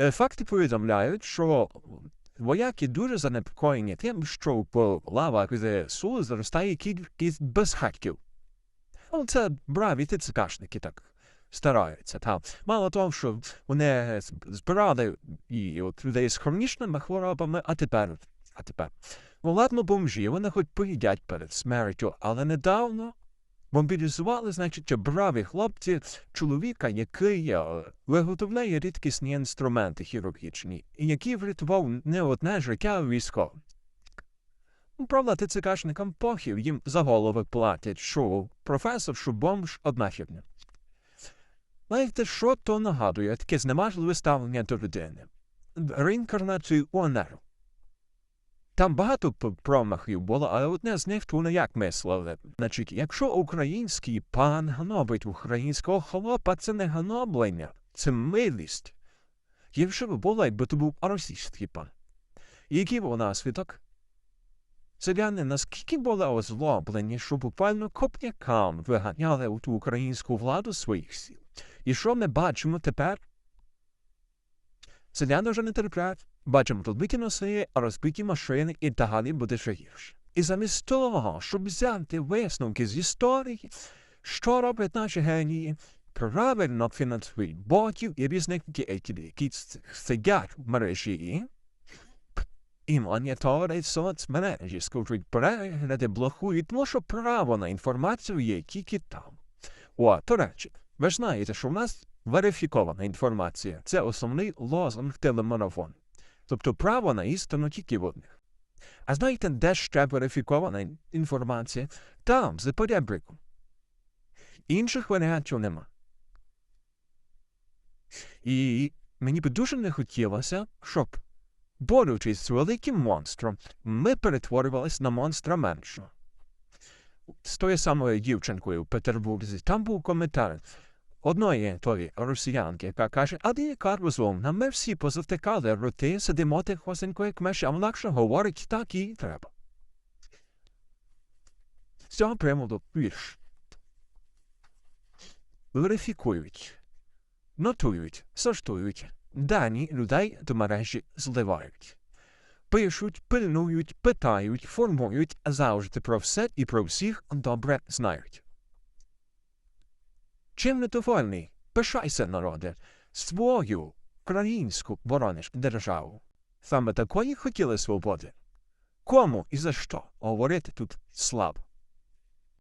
Е, Факти повідомляють, що вояки дуже занепокоєні тим, що по лавах ЗСУ зростає кількість безхатків. Ну, це браві ТЦКшники так стараються. Та. Мало того, що вони збирали і от людей з хронічними хворобами, а тепер, а тепер. Ну, ладно, бомжі, вони хоч поїдять перед смертю, але недавно мобілізували, значить, браві хлопці чоловіка, який е, виготовляє рідкісні інструменти хірургічні, і який врятував не одне життя військовим. Ну, Правда, ТЦКшникам похів їм за голови платять, що професор, що бомж одна. Знаєте, що то нагадує таке зневажливе ставлення до людини? Реінкарнацію УНР. Там багато промахів було, але одне з них то як мислили. Значить, якщо український пан гнобить українського хлопа, це не гноблення, це милість. Гірше б було, якби то був російський пан. Який був наслідок? Селяни наскільки були озлоблені, що буквально копнякам виганяли у ту українську владу своїх сіл. І що ми бачимо тепер? Селяни вже не терплять. Бачимо розбиті носи, розбиті машини і далі буде ще гірше. І замість того, щоб взяти висновки з історії, що роблять наші генії, правильно фінансують ботів і різних діятелів, які сидять в мережі, і моніторять соцмережі, скажуть, перегляди блокують, тому що право на інформацію є тільки там. О, до речі, ви ж знаєте, що в нас верифікована інформація. Це основний лозунг телемарафону. Тобто право на істину тільки в одних. А знаєте, де ще верифікована інформація? Там, за поребриком. Інших варіантів нема. І мені б дуже не хотілося, щоб, борючись з великим монстром, ми перетворювалися на монстра меншого. З тою самою дівчинкою в Петербурзі, там був коментар одної тої росіянки, яка каже, а де яка розумна, ми всі позавтикали роти, сидимо тихосенько, як миші, а вона говорить, так і треба. З цього приводу вірш. Верифікують, нотують, сортують, дані людей до мережі зливають. Пишуть, пильнують, питають, формують, завжди про все і про всіх добре знають. Чим не недовольний? Пишайся, народе, свою українську борониш державу. Саме такої хотіли свободи. Кому і за що говорити тут слабо?